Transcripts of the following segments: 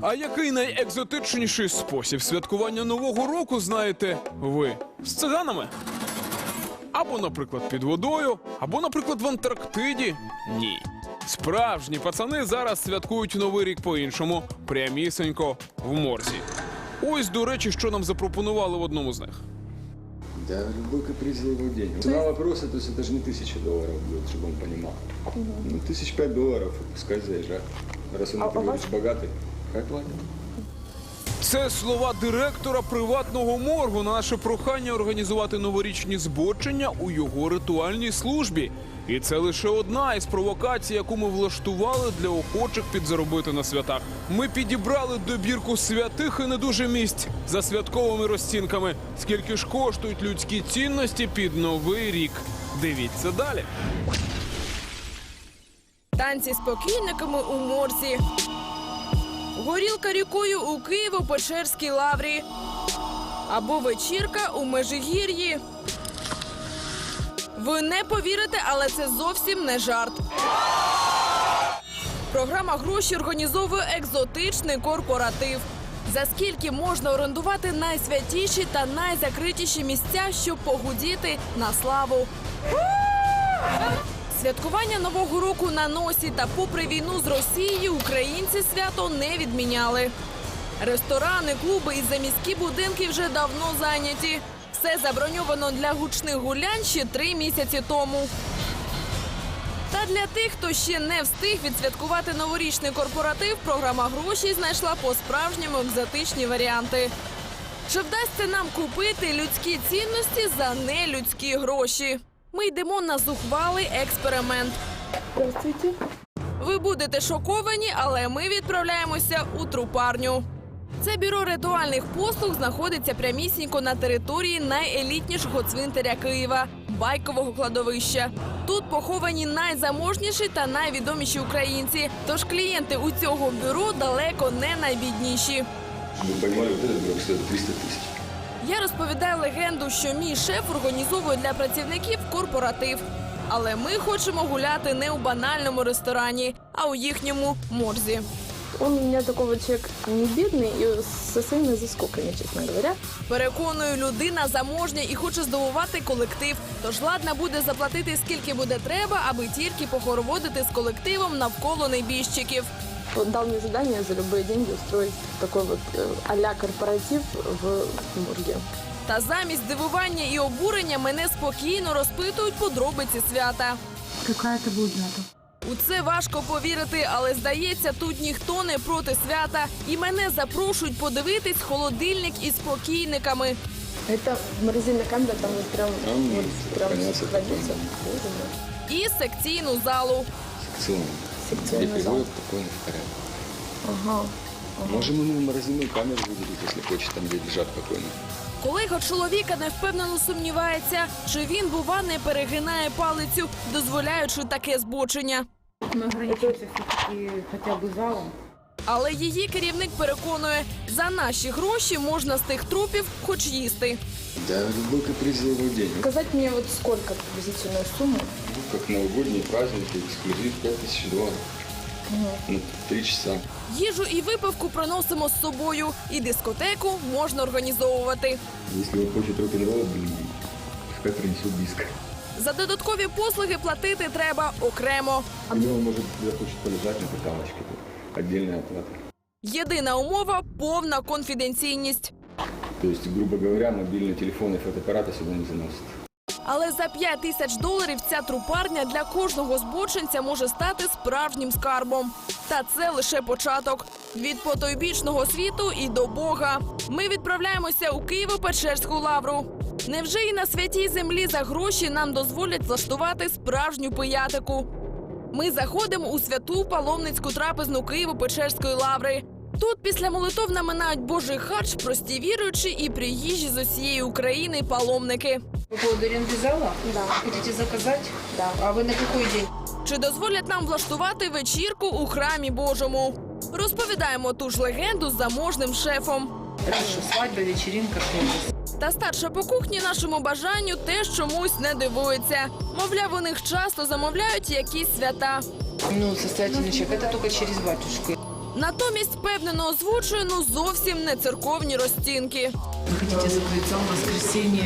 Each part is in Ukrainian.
А який найекзотичніший спосіб святкування Нового року знаєте ви? З циганами? Або, наприклад, під водою, або, наприклад, в Антарктиді? Ні. Справжні пацани зараз святкують Новий рік по-іншому, прямісенько в морзі. Ось, до речі, що нам запропонували в одному з них. Да, любой каприз его денег. Цена вопроса, то есть это же не тысяча долларов будет, чтобы он понимал. Ну, тысяч пять долларов, и пускай заезжает. Раз он, например, богатый, как? Це слова директора приватного моргу на наше прохання організувати новорічні збочення у його ритуальній службі. І це лише одна із провокацій, яку ми влаштували для охочих підзаробити на святах. Ми підібрали добірку святих і не дуже місць за святковими розцінками. Скільки ж коштують людські цінності під новий рік? Дивіться далі. Танці з покійниками у морзі. Горілка рікою у Києво-Печерській лаврі. Або вечірка у Межигір'ї. Ви не повірите, але це зовсім не жарт. Програма гроші організовує екзотичний корпоратив. За скільки можна орендувати найсвятіші та найзакритіші місця, щоб погудіти на славу. Святкування нового року на носі та попри війну з Росією українці свято не відміняли. Ресторани, клуби і заміські будинки вже давно зайняті. Все заброньовано для гучних гулянь ще три місяці тому. Та для тих, хто ще не встиг відсвяткувати новорічний корпоратив, програма гроші знайшла по-справжньому екзотичні варіанти. Чи вдасться нам купити людські цінності за нелюдські гроші? Ми йдемо на зухвалий експеримент. Здравствуйте. Ви будете шоковані, але ми відправляємося у трупарню. Це бюро ритуальних послуг знаходиться прямісінько на території найелітнішого цвинтаря Києва байкового кладовища. Тут поховані найзаможніші та найвідоміші українці. Тож клієнти у цього бюро далеко не найбідніші. Чтобы вы понимали, вот этот гроб стоит 300 тысяч. Я розповідаю легенду, що мій шеф організовує для працівників корпоратив. Але ми хочемо гуляти не у банальному ресторані, а у їхньому морзі. Он у меня такой вот человек не бедный и со своими заскоками, честно говоря. Переконую, людина заможня і хоче здивувати колектив. Тож ладна буде заплатити скільки буде треба, аби тільки похороводити з колективом навколо небіжчиків. Он дал мне задание за любые деньги устроить такой вот э, а-ля корпоратив в морге. Та замість здивування і обурення мене спокійно розпитують подробиці свята. Какая это будет дата? У це важко повірити, але здається, тут ніхто не проти свята, і мене запрошують подивитись холодильник із покійниками. Это морозильная камера, там вот прям, Там вот прям хранятся хранится. потом. Боже мой. І секційну залу. Секционный. Где Секционный зал. приводят покойных в порядок. Ага. Можем ему морозильную камеру выделить, если хочет, там, где лежат покойные. Колега чоловіка невпевнено сумнівається, чи він, бува, не перегинає палицю, дозволяючи таке збочення. Мы ограничимся все-таки хотя бы залом. Але її керівник переконує, за наші гроші можна з тих трупів хоч їсти. Да, любой каприз его денег. Сказать мне вот сколько приблизительную сумму? Ну, как новогодние праздники, эксклюзив 5000 долларов. На три часа. Їжу і випивку приносимо з собою, і дискотеку можна організовувати. Если он хочет рок-н-ролла, блин, пускай принесет диск. За додаткові послуги платити треба окремо. Или он может захочет полежать на каталочке тут Отдельная оплата. Єдина умова повна конфіденційність. То есть, грубо говоря, мобильные телефоны и фотоаппараты сюда не заносят. Але за 5 тисяч доларів ця трупарня для кожного збочинця може стати справжнім скарбом. Та це лише початок. Від потойбічного світу і до Бога. Ми відправляємося у Києво-Печерську лавру. Невже і на святій землі за гроші нам дозволять влаштувати справжню пиятику? Ми заходимо у святу паломницьку трапезну Києво-Печерської лаври. Тут після молитов наминають Божий харч прості віруючі і приїжджі з усієї України паломники. По поводу аренды зала? Да. Хотите заказать? Да. А вы на какой день? Чи дозволять нам влаштувати вечірку у храмі Божому? Розповідаємо ту ж легенду з заможним шефом. Хорошо, свадьба, вечеринка, что Та старша по кухні нашому бажанню теж чомусь не дивується. Мовляв, у них часто замовляють якісь свята. Ну, состоятельный человек, это только через батюшку. Натомість впевнено озвучує ну зовсім не церковні розцінки. Вы хотите закрыть зал в воскресенье?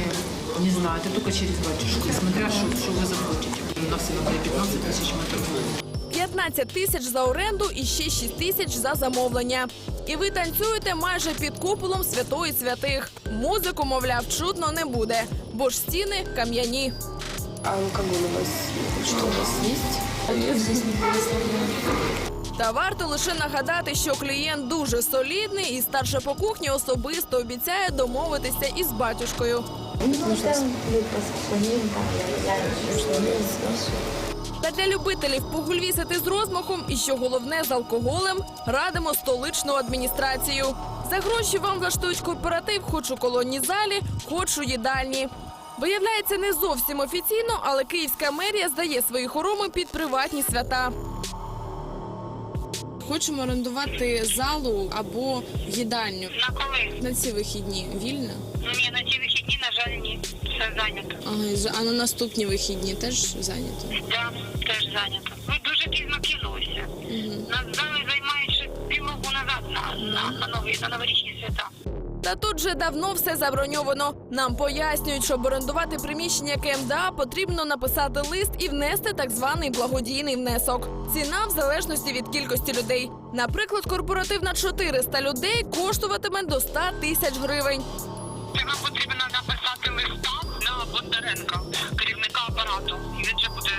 Не знаю, это только через батюшку, смотря что, что вы захотите. У нас иногда и 15 тысяч мы торгуем. 15 тисяч за оренду і ще 6 тисяч за замовлення. І ви танцюєте майже під куполом святої святих. Музику, мовляв, чутно не буде, бо ж стіни кам'яні. А алкоголь у вас что у вас не Та варто лише нагадати, що клієнт дуже солідний і старша по кухні особисто обіцяє домовитися із батюшкою. Та для любителів погульвісити з розмахом і що головне з алкоголем радимо столичну адміністрацію. За гроші вам влаштують корпоратив хоч у колонній залі, хоч у їдальні. Виявляється, не зовсім офіційно, але київська мерія здає свої хороми під приватні свята. Хочемо орендувати залу або їдальню На коли? на ці вихідні. Вільно? Ні, на ці вихідні, на жаль, ні. Все зайнято. А на наступні вихідні теж зайнято. Да, теж зайнято. Ми дуже пізно кинулися. Нас зали займають ще півроку назад на, на, на, нові, на новорічні свята. Та тут же давно все заброньовано. Нам пояснюють, щоб орендувати приміщення КМДА, потрібно написати лист і внести так званий благодійний внесок. Ціна в залежності від кількості людей. Наприклад, корпоратив на 400 людей коштуватиме до 100 тисяч гривень. Вам потрібно написати листа на Бондаренка, керівника апарату. І він вже буде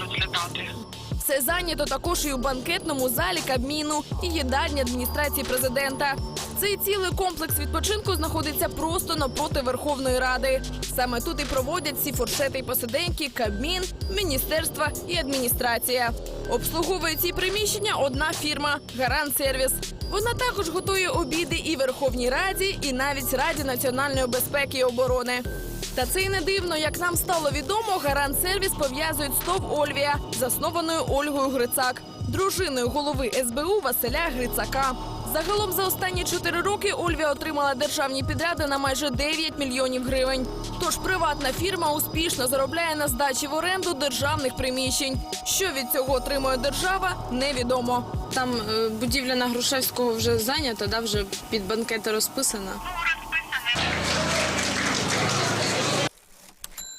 розглядати. Все зайнято також і у банкетному залі Кабміну і їдальні адміністрації президента. Цей цілий комплекс відпочинку знаходиться просто напроти Верховної Ради. Саме тут і проводять ці фуршети й посиденьки, Кабмін, міністерства і адміністрація. Обслуговує ці приміщення одна фірма Гарант Сервіс. Вона також готує обіди і Верховній Раді, і навіть Раді національної безпеки і оборони. Та це й не дивно, як нам стало відомо, гарант сервіс пов'язують з Ольвія, заснованою Ольгою Грицак, дружиною голови СБУ Василя Грицака. Загалом за останні чотири роки Ольвія отримала державні підряди на майже 9 мільйонів гривень. Тож приватна фірма успішно заробляє на здачі в оренду державних приміщень. Що від цього отримує держава, невідомо. Там е, будівля на Грушевського вже зайнята, да, вже під банкети розписана.